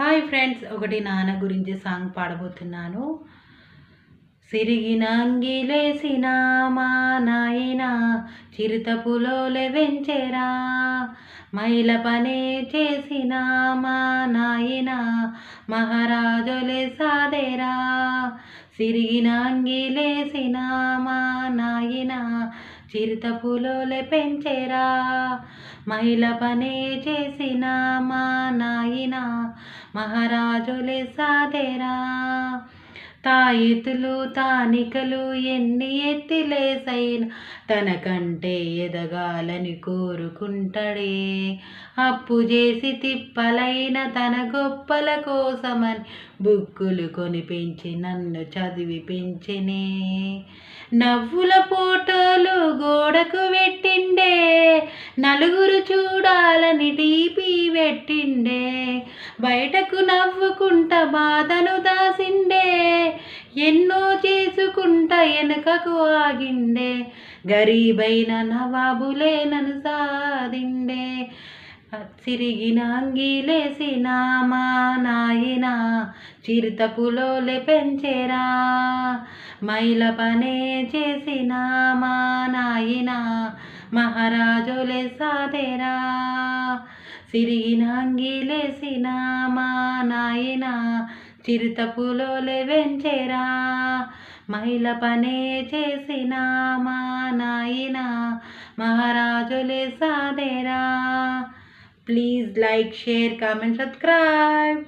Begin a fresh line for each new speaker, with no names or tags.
Hi friends ఒకటి నాన్న గురించి సాంగ్ పాడబోతున్నాను. సిరిగినంగిలేసిన మా నాయన చిరుతపులోలే వెంచెరా మైల పనే చేసిన మా నాయన మహారాజులే సాదేరా. సిరిగినంగిలేసిన మా నాయన చిరుతపులోలే పెంచెరా మహిళ పనే చేసిన మా నాయన మహారాజులే సాదేరా. తాయితులు తానికలు ఎన్ని ఎత్తిలేసైన తనకంటే ఎదగాలని కోరుకుంటాడే. అప్పు చేసి తిప్పలైన తన గొప్పల కోసమని బుక్కులు కొని పెంచి నన్ను చదివి పెంచినే నవ్వుల ఫోటోలు గోడకు పెట్టిండే. నలుగురు చూడాలని టీపీ పెట్టిండే. బయటకు నవ్వుకుంట బాధను దాసిండే ఎన్నో చేసుకుంట వెనుకకు ఆగిండే గరీబైన నవాబులే నన్ను సాదిండే సిరిగిన అంగిలేసిన నామా నాయన చిరుతపులోలే పెంచేరా మైల పనే చేసిన నాయన మహారాజులే సాదేరా సిరిగినంగిలేసిన మా నాయన చిరుతపులోలే వెంచెరా మహిళ పనే చేసిన మా నాయన మహారాజులే సాదేరా please like share comment subscribe.